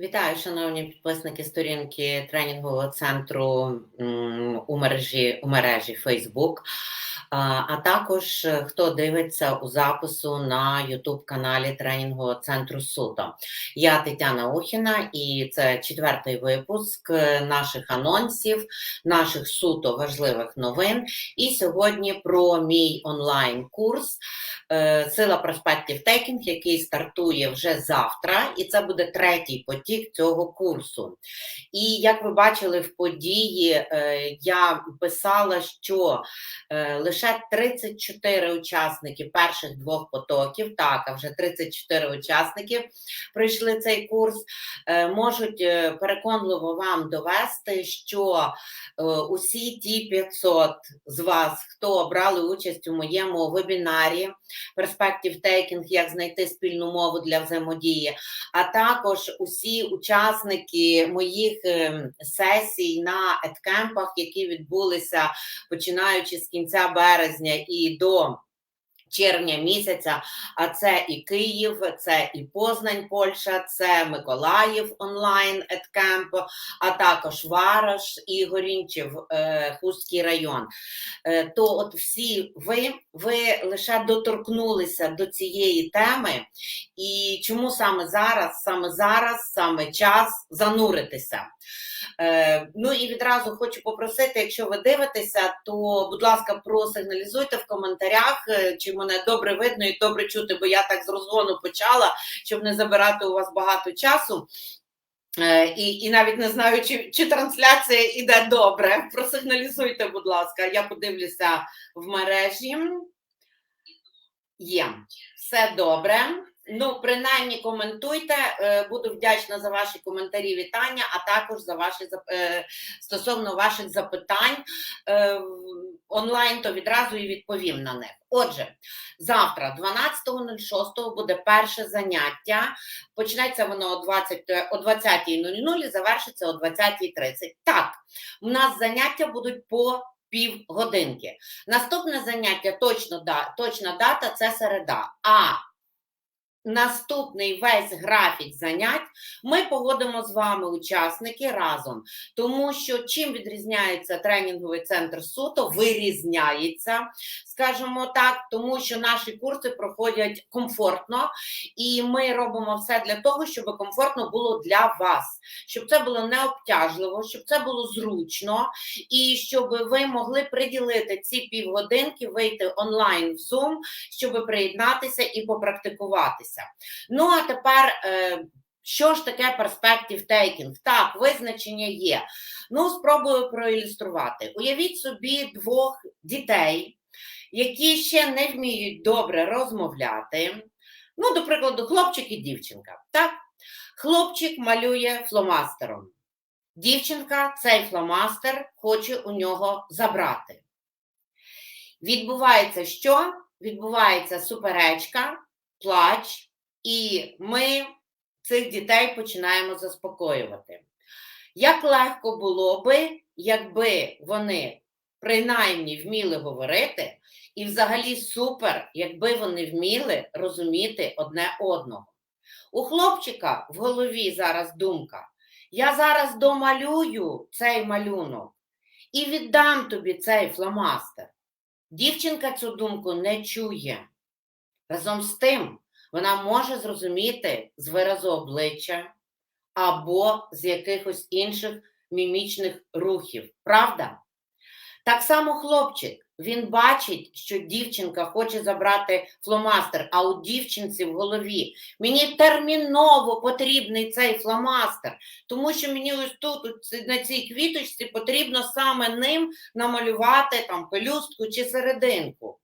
Вітаю, шановні підписники сторінки тренінгового центру у мережі у мережі Facebook, а також е, хто дивиться у запису на youtube каналі Тренінгового центру Суто. Я Тетяна Охіна, і це четвертий випуск е, наших анонсів, наших суто важливих новин. І сьогодні про мій онлайн-курс е, Сила проспектів Текінг, який стартує вже завтра, і це буде третій потік цього курсу. І як ви бачили в події, я писала, що е, лише 34 учасники перших двох потоків, так, а вже 34 учасники пройшли цей курс, е, можуть переконливо вам довести, що усі ті 500 з вас, хто брали участь у моєму вебінарі Perspective Taking, як знайти спільну мову для взаємодії, а також усі учасники моїх сесій на еткемпах, які відбулися починаючи з кінця березня і до червня місяця. А це і Київ, це і Познань, Польща, це Миколаїв онлайн еткемп, а також Вараш і Горінчів, е, Хустський район. Е, то от всі ви, ви лише доторкнулися до цієї теми, і чому саме зараз, саме зараз, саме час зануритися. Е, ну і відразу хочу попросити, якщо ви дивитеся, то, будь ласка, просигналізуйте в коментарях, е, чи мене добре видно і добре чути, бо я так з розгону почала, щоб не забирати у вас багато часу. Е, і і навіть не знаю, чи чи трансляція йде добре. Просигналізуйте, будь ласка, я подивлюся в мережі. Є все добре. Ну, принаймні коментуйте. Е, буду вдячна за ваші коментарі, вітання, а також за ваші е, стосовно ваших запитань е, онлайн, то відразу і відповім на них. Отже, завтра, 12.06, буде перше заняття. Почнеться воно о 20, о 20.00 і завершиться о 20.30. Так, у нас заняття будуть по півгодинки. Наступне заняття точно точна дата це середа. А Наступний весь графік занять ми погодимо з вами учасники разом, тому що чим відрізняється тренінговий центр суто, вирізняється, скажімо так, тому що наші курси проходять комфортно, і ми робимо все для того, щоб комфортно було для вас, щоб це було не обтяжливо, щоб це було зручно, і щоб ви могли приділити ці півгодинки, вийти онлайн в Zoom, щоб приєднатися і попрактикуватися відбувається. Ну, а тепер. Е, що ж таке перспектив тейкінг? Так, визначення є. Ну, спробую проілюструвати. Уявіть собі двох дітей, які ще не вміють добре розмовляти. Ну, до прикладу, хлопчик і дівчинка. Так? Хлопчик малює фломастером. Дівчинка цей фломастер хоче у нього забрати. Відбувається що? Відбувається суперечка, плач, і ми цих дітей починаємо заспокоювати. Як легко було би, якби вони принаймні вміли говорити, і взагалі супер, якби вони вміли розуміти одне одного. У хлопчика в голові зараз думка: я зараз домалюю цей малюнок і віддам тобі цей фломастер. Дівчинка цю думку не чує. Разом з тим, вона може зрозуміти з виразу обличчя або з якихось інших мімічних рухів. Правда? Так само хлопчик. Він бачить, що дівчинка хоче забрати фломастер, а у дівчинці в голові мені терміново потрібний цей фломастер, тому що мені ось тут, на цій квіточці, потрібно саме ним намалювати там пелюстку чи серединку.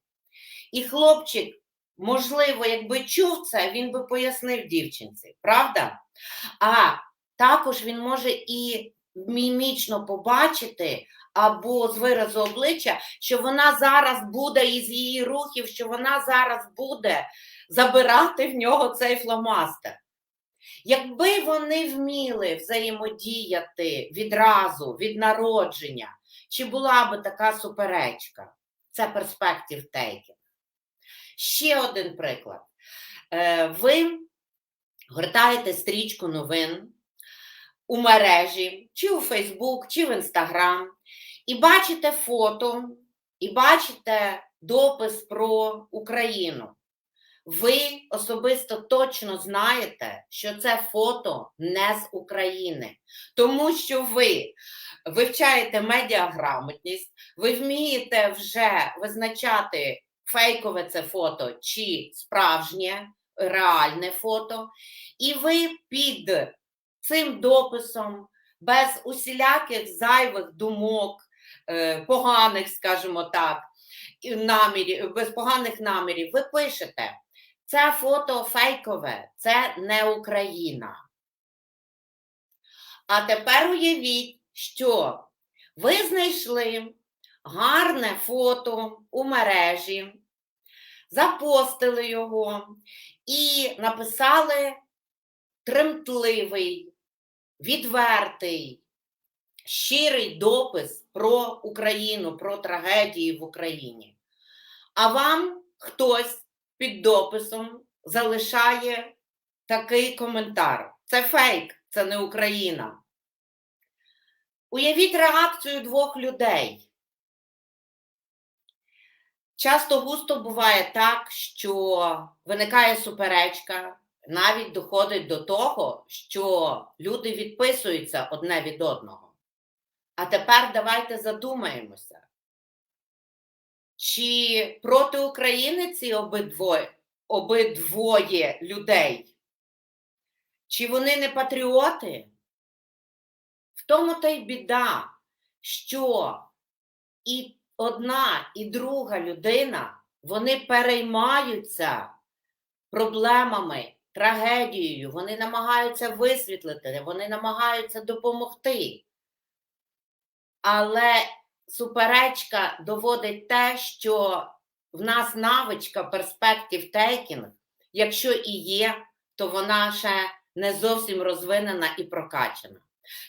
І хлопчик можливо, якби чув це, він би пояснив дівчинці, правда? А також він може і мімічно побачити або з виразу обличчя, що вона зараз буде із її рухів, що вона зараз буде забирати в нього цей фломастер. Якби вони вміли взаємодіяти відразу від народження, чи була би така суперечка? Це перспектив тейкінг. Ще один приклад. Е, ви гортаєте стрічку новин, у мережі, чи у Фейсбук, чи в Інстаграм, і бачите фото, і бачите допис про Україну. Ви особисто точно знаєте, що це фото не з України, тому що ви вивчаєте медіаграмотність, ви вмієте вже визначати фейкове це фото чи справжнє, реальне фото, і ви під цим дописом, без усіляких зайвих думок, е, поганих, скажімо так, намірів, без поганих намірів, ви пишете. Це фото фейкове, це не Україна. А тепер уявіть, що ви знайшли гарне фото у мережі, запостили його і написали тремтливий, відвертий, щирий допис про Україну, про трагедії в Україні. А вам хтось під дописом залишає такий коментар. Це фейк, це не Україна. Уявіть реакцію двох людей. Часто густо буває так, що виникає суперечка, навіть доходить до того, що люди відписуються одне від одного. А тепер давайте задумаємося, чи проти України ці обидвоє, обидвоє людей? Чи вони не патріоти? В тому та й біда, що і одна, і друга людина вони переймаються проблемами, трагедією, вони намагаються висвітлити, вони намагаються допомогти. Але суперечка доводить те, що в нас навичка перспектив тейкінг, якщо і є, то вона ще не зовсім розвинена і прокачана.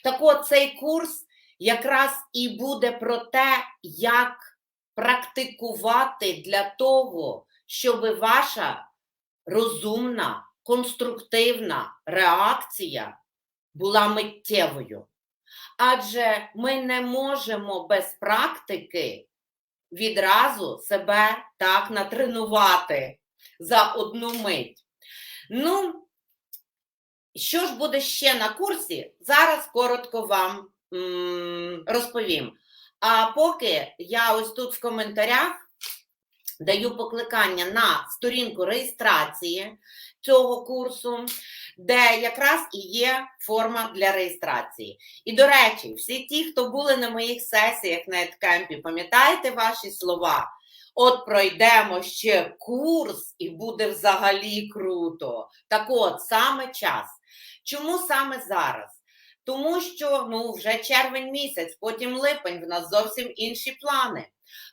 Так от цей курс якраз і буде про те, як практикувати для того, щоб ваша розумна, конструктивна реакція була миттєвою. Адже ми не можемо без практики відразу себе так натренувати за одну мить. Ну, що ж буде ще на курсі, зараз коротко вам розповім. А поки я ось тут в коментарях даю покликання на сторінку реєстрації цього курсу, де якраз і є форма для реєстрації. І, до речі, всі ті, хто були на моїх сесіях на еткемпі, пам'ятаєте ваші слова? От пройдемо ще курс, і буде взагалі круто. Так от, саме час. Чому саме зараз? Тому що ну, вже червень місяць, потім липень, в нас зовсім інші плани.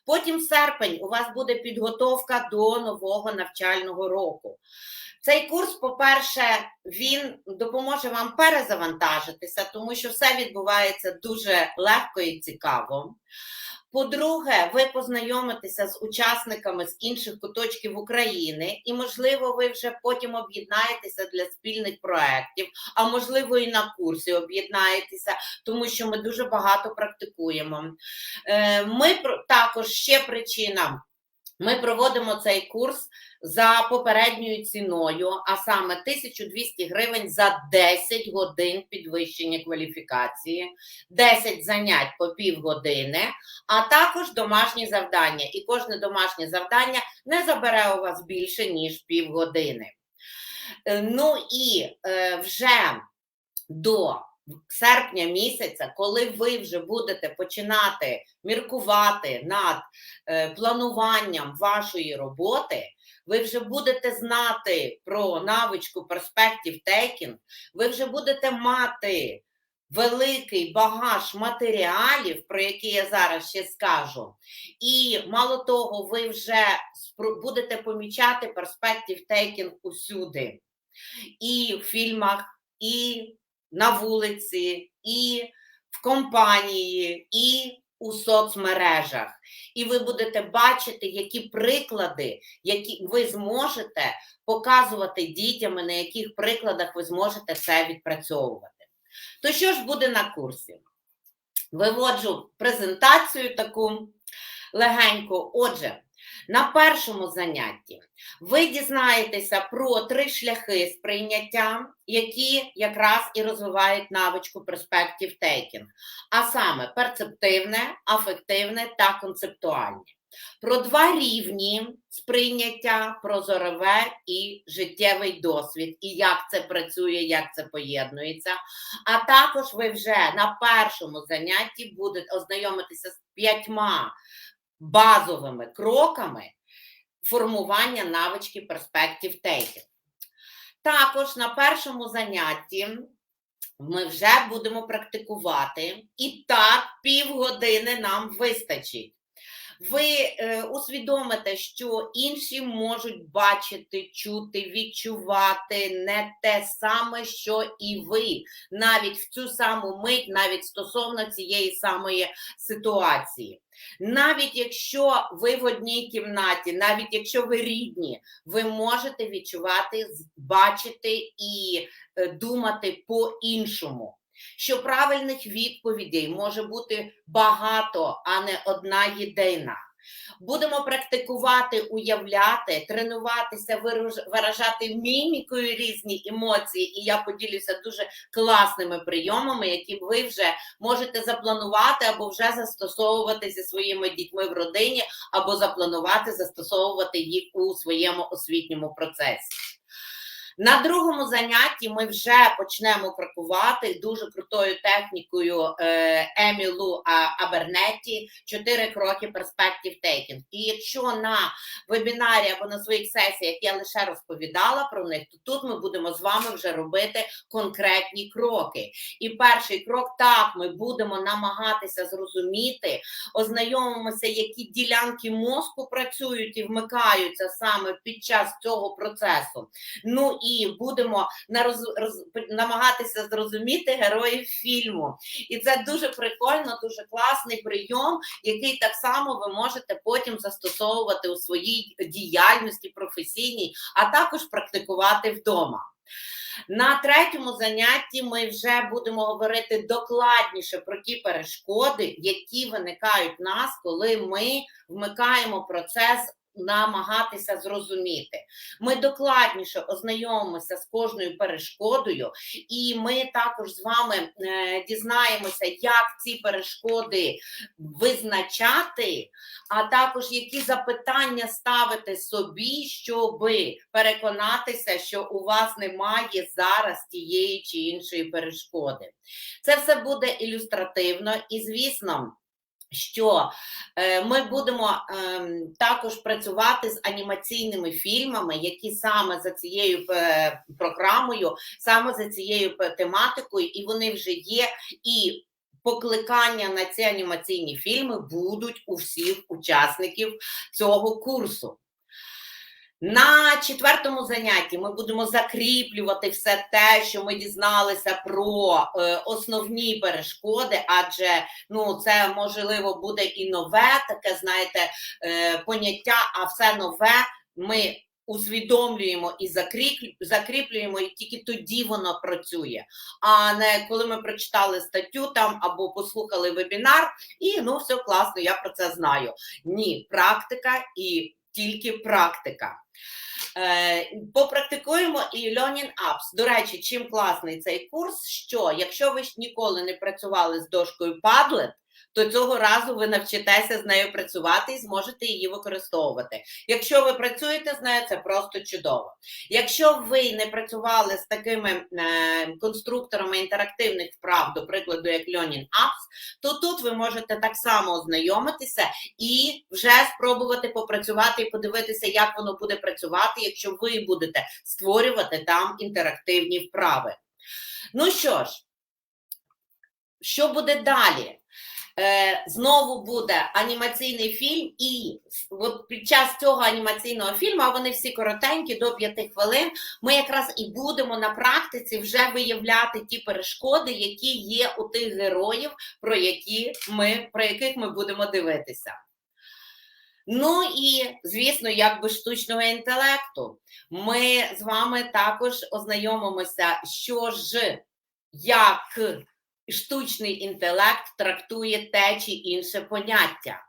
Потім серпень у вас буде підготовка до нового навчального року. Цей курс, по-перше, він допоможе вам перезавантажитися, тому що все відбувається дуже легко і цікаво. По-друге, ви познайомитеся з учасниками з інших куточків України, і, можливо, ви вже потім об'єднаєтеся для спільних проєктів, а можливо, і на курсі об'єднаєтеся, тому що ми дуже багато практикуємо. Е, Ми також ще причина. Ми проводимо цей курс за попередньою ціною, а саме 1200 гривень за 10 годин підвищення кваліфікації, 10 занять по півгодини, а також домашні завдання. І кожне домашнє завдання не забере у вас більше, ніж півгодини. Е, Ну і е, вже до серпня місяця, коли ви вже будете починати міркувати над е, плануванням вашої роботи, ви вже будете знати про навичку перспектив тейкінг, ви вже будете мати великий багаж матеріалів, про які я зараз ще скажу. І мало того, ви вже будете помічати перспектив тейкінг усюди. І в фільмах, і на вулиці, і в компанії, і у соцмережах. І ви будете бачити, які приклади, які ви зможете показувати дітям, на яких прикладах ви зможете це відпрацьовувати. То що ж буде на курсі? Виводжу презентацію таку легеньку. Отже, на першому занятті ви дізнаєтеся про три шляхи сприйняття, які якраз і розвивають навичку перспектив тейкінг, а саме перцептивне, афективне та концептуальне. Про два рівні сприйняття, про зорове і життєвий досвід, і як це працює, як це поєднується. А також ви вже на першому занятті будете ознайомитися з п'ятьма базовими кроками формування навички перспектив тейкінг. Також на першому занятті ми вже будемо практикувати, і так півгодини нам вистачить. Ви е, усвідомите, що інші можуть бачити, чути, відчувати не те саме, що і ви, навіть в цю саму мить, навіть стосовно цієї самої ситуації. Навіть якщо ви в одній кімнаті, навіть якщо ви рідні, ви можете відчувати, бачити і е, думати по-іншому. Що правильних відповідей може бути багато, а не одна єдина. Будемо практикувати, уявляти, тренуватися, виражати мімікою різні емоції, і я поділюся дуже класними прийомами, які ви вже можете запланувати або вже застосовувати зі своїми дітьми в родині, або запланувати застосовувати їх у своєму освітньому процесі. На другому занятті ми вже почнемо крокувати дуже крутою технікою е, Емі Лу А- Абернетті чотири кроки перспектив тейкінг. І якщо на вебінарі або на своїх сесіях я лише розповідала про них, то тут ми будемо з вами вже робити конкретні кроки. І перший крок так, ми будемо намагатися зрозуміти, ознайомимося, які ділянки мозку працюють і вмикаються саме під час цього процесу. Ну і будемо на роз, роз, намагатися зрозуміти героїв фільму. І це дуже прикольно, дуже класний прийом, який так само ви можете потім застосовувати у своїй діяльності професійній, а також практикувати вдома. На третьому занятті ми вже будемо говорити докладніше про ті перешкоди, які виникають в нас, коли ми вмикаємо процес намагатися зрозуміти. Ми докладніше ознайомимося з кожною перешкодою, і ми також з вами е, дізнаємося, як ці перешкоди визначати, а також які запитання ставити собі, щоб переконатися, що у вас немає зараз тієї чи іншої перешкоди. Це все буде ілюстративно і, звісно. Що е, ми будемо е, також працювати з анімаційними фільмами, які саме за цією е, програмою, саме за цією е, тематикою, і вони вже є. І покликання на ці анімаційні фільми будуть у всіх учасників цього курсу. На четвертому занятті ми будемо закріплювати все те, що ми дізналися про е, основні перешкоди, адже ну це можливо буде і нове, таке знаєте, е, поняття, а все нове ми усвідомлюємо і закріплюємо, і тільки тоді воно працює. А не коли ми прочитали статтю там або послухали вебінар, і ну все класно, я про це знаю. Ні, практика і тільки практика. Е, Попрактикуємо і Learning Apps. До речі, чим класний цей курс, що якщо ви ніколи не працювали з дошкою Padlet, то цього разу ви навчитеся з нею працювати і зможете її використовувати. Якщо ви працюєте з нею, це просто чудово. Якщо ви не працювали з такими е, конструкторами інтерактивних вправ, до прикладу, як Learning Apps, то тут ви можете так само ознайомитися і вже спробувати попрацювати і подивитися, як воно буде працювати, якщо ви будете створювати там інтерактивні вправи. Ну що ж, що буде далі? Е, знову буде анімаційний фільм, і от під час цього анімаційного фільму, вони всі коротенькі, до 5 хвилин, ми якраз і будемо на практиці вже виявляти ті перешкоди, які є у тих героїв, про, які ми, про яких ми будемо дивитися. Ну і, звісно, як без штучного інтелекту, ми з вами також ознайомимося, що ж як штучний інтелект трактує те чи інше поняття.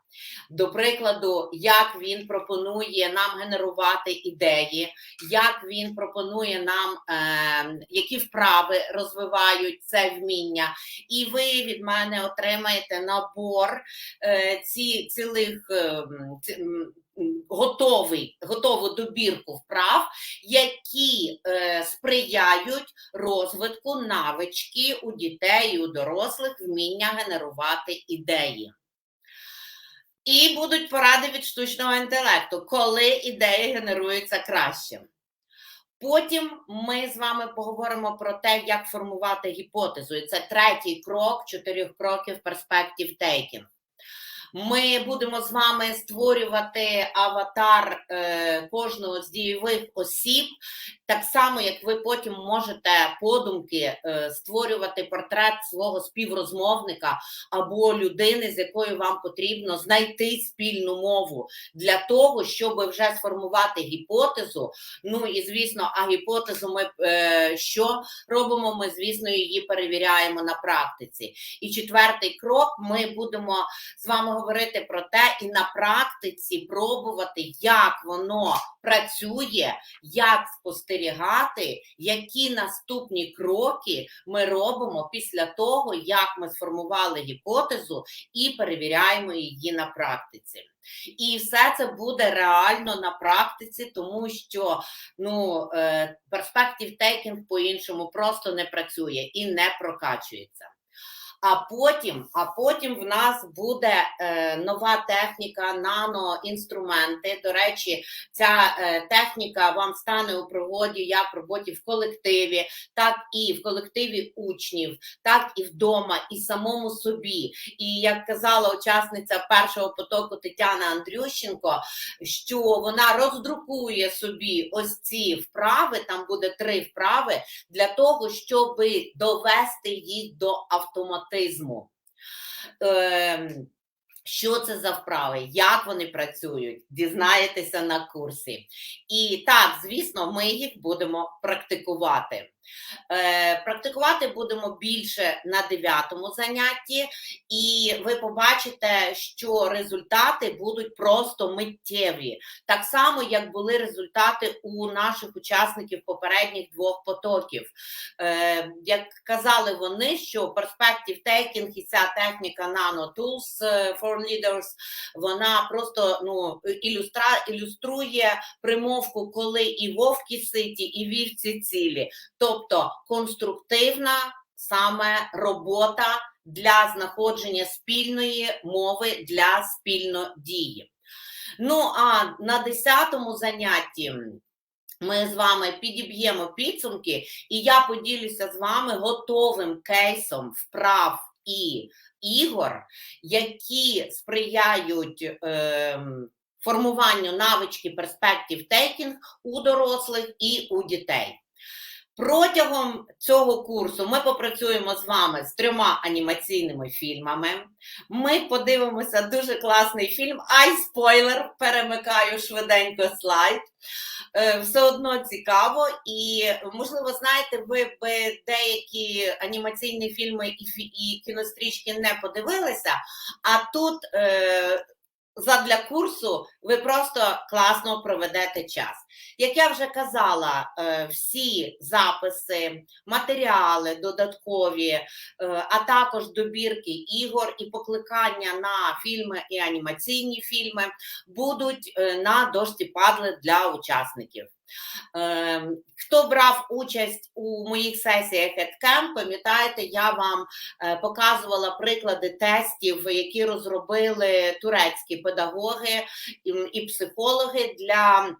До прикладу, як він пропонує нам генерувати ідеї, як він пропонує нам, е, які вправи розвивають це вміння, і ви від мене отримаєте набор е, ці цілих е, ці- готовий, готову добірку вправ, які е, сприяють розвитку навички у дітей у дорослих вміння генерувати ідеї. І будуть поради від штучного інтелекту, коли ідеї генеруються краще. Потім ми з вами поговоримо про те, як формувати гіпотезу. І це третій крок чотирьох кроків перспектив тейкінг. Ми будемо з вами створювати аватар е, кожного з дієвих осіб, так само, як ви потім можете подумки е, створювати портрет свого співрозмовника або людини, з якою вам потрібно знайти спільну мову для того, щоб вже сформувати гіпотезу. Ну і звісно, а гіпотезу ми е, що робимо? Ми, звісно, її перевіряємо на практиці. І четвертий крок: ми будемо з вами говорити про те, і на практиці пробувати, як воно працює, як спостерігати, які наступні кроки ми робимо після того, як ми сформували гіпотезу і перевіряємо її на практиці. І все це буде реально на практиці, тому що ну, е, perspective taking по-іншому просто не працює і не прокачується. А потім, а потім в нас буде е, нова техніка, наноінструменти. До речі, ця е, техніка вам стане у пригоді як в роботі в колективі, так і в колективі учнів, так і вдома, і самому собі. І як казала учасниця першого потоку Тетяна Андрющенко, що вона роздрукує собі ось ці вправи, там буде три вправи, для того, щоб довести їх до автоматизму. Ем, що це за вправи, як вони працюють, дізнаєтеся на курсі. І так, звісно, ми їх будемо практикувати. Е, практикувати будемо більше на дев'ятому занятті, і ви побачите, що результати будуть просто миттєві, так само, як були результати у наших учасників попередніх двох потоків. Е, як казали вони, що Perspective Taking і ця техніка Nano Tools е, for Leaders, вона просто ну, ілюстра, ілюструє примовку, коли і вовки ситі, і вівці цілі. Тобто конструктивна саме робота для знаходження спільної мови для спільнодії. Ну а на 10-му занятті ми з вами підіб'ємо підсумки, і я поділюся з вами готовим кейсом вправ і ігор, які сприяють. Е, Формуванню навички перспектив тейкінг у дорослих і у дітей. Протягом цього курсу ми попрацюємо з вами з трьома анімаційними фільмами. Ми подивимося дуже класний фільм. Ай, спойлер! Перемикаю швиденько слайд. Е, Все одно цікаво, і можливо, знаєте, ви б деякі анімаційні фільми і, кінострічки не подивилися, а тут. Е, Задля курсу ви просто класно проведете час. Як я вже казала, е, всі записи, матеріали додаткові, е, а також добірки ігор і покликання на фільми і анімаційні фільми будуть е, на дошці падли для учасників. Е, Хто брав участь у моїх сесіях EdCamp, пам'ятаєте, я вам е, показувала приклади тестів, які розробили турецькі педагоги і, і психологи для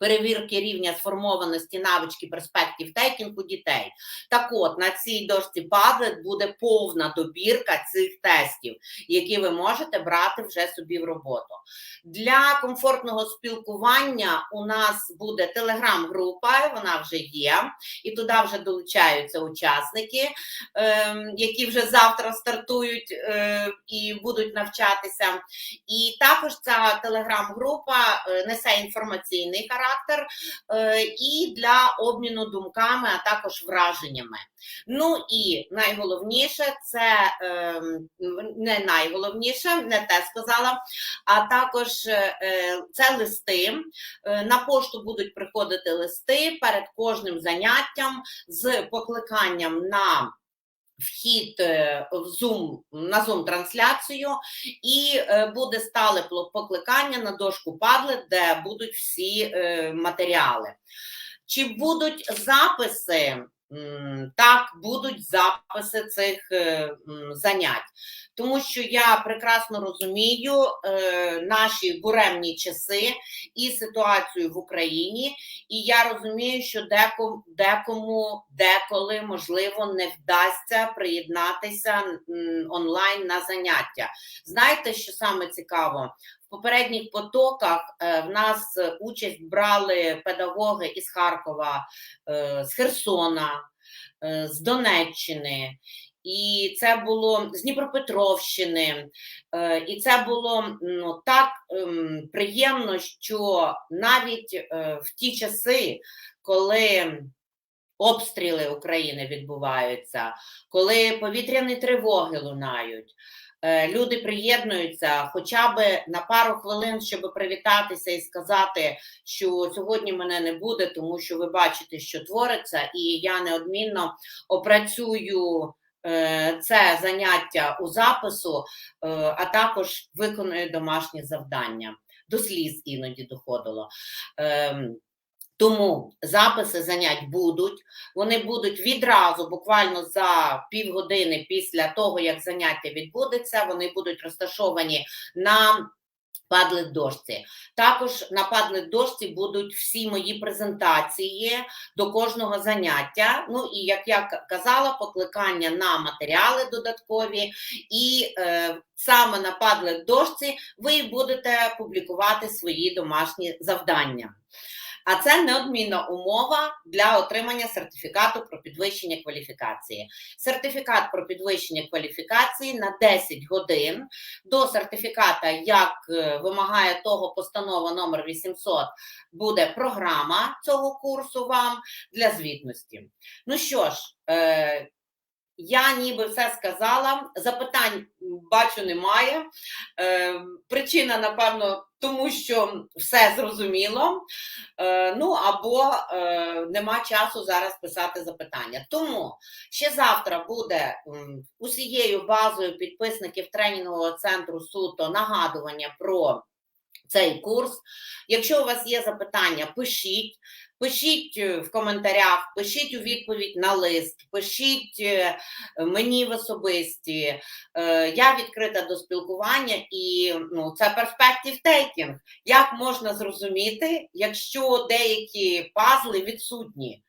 перевірки рівня сформованості навички перспектив тейкінг у дітей. Так от, на цій дошці Padlet буде повна добірка цих тестів, які ви можете брати вже собі в роботу. Для комфортного спілкування у нас буде телеграм-група, вона вже є, і туди вже долучаються учасники, ем, які вже завтра стартують е, і будуть навчатися. І також ця телеграм-група е, несе інформаційний характер характер е, і для обміну думками, а також враженнями. Ну і найголовніше це е, не найголовніше, не те сказала, а також е, це листи. На пошту будуть приходити листи перед кожним заняттям з покликанням на вхід е, в Zoom, на Zoom-трансляцію, і е, буде стале покликання на дошку Padlet, де будуть всі е, матеріали. Чи будуть записи? Так, будуть записи цих е, занять, тому що я прекрасно розумію е, наші буремні часи і ситуацію в Україні, і я розумію, що декому, декому деколи можливо не вдасться приєднатися онлайн на заняття. Знаєте, що саме цікаво? В попередніх потоках е, в нас участь брали педагоги із Харкова, е, з Херсона, е, з Донеччини. І це було з Дніпропетровщини, і це було ну, так ем, приємно, що навіть в ті часи, коли обстріли України відбуваються, коли повітряні тривоги лунають, люди приєднуються хоча б на пару хвилин, щоб привітатися і сказати, що сьогодні мене не буде, тому що ви бачите, що твориться, і я неодмінно опрацюю. е, Це заняття у запису, е, а також виконую домашні завдання. До сліз іноді доходило. Тому записи занять будуть. Вони будуть відразу, буквально за півгодини після того, як заняття відбудеться, вони будуть розташовані на Padlet дошці. Також на Padlet дошці будуть всі мої презентації до кожного заняття. Ну і як я казала, покликання на матеріали додаткові, і е, саме на Padlet дошці ви будете публікувати свої домашні завдання. А це неодмінна умова для отримання сертифікату про підвищення кваліфікації. Сертифікат про підвищення кваліфікації на 10 годин. До сертифіката, як е, вимагає того постанова номер 800, буде програма цього курсу вам для звітності. Ну що ж, е, я ніби все сказала. Запитань бачу немає. Е, причина, напевно, тому що все зрозуміло. Е, ну або е, нема часу зараз писати запитання. Тому ще завтра буде усією базою підписників тренінгового центру суто нагадування про цей курс. Якщо у вас є запитання, пишіть. Пишіть е, в коментарях, пишіть у відповідь на лист, пишіть е, мені в особисті. Е, Я відкрита до спілкування і ну, це перспектив тейкінг. Як можна зрозуміти, якщо деякі пазли відсутні?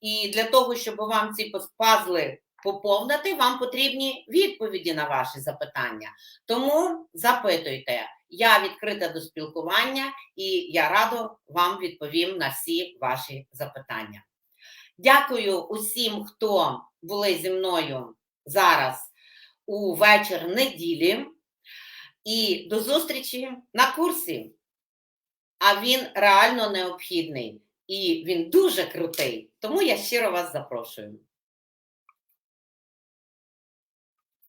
І для того, щоб вам ці паз- пазли поповнити, вам потрібні відповіді на ваші запитання. Тому запитуйте. Я відкрита до спілкування і я радо вам відповім на всі ваші запитання. Дякую усім, хто були зі мною зараз у вечір неділі. І до зустрічі на курсі. А він реально необхідний і він дуже крутий. Тому я щиро вас запрошую.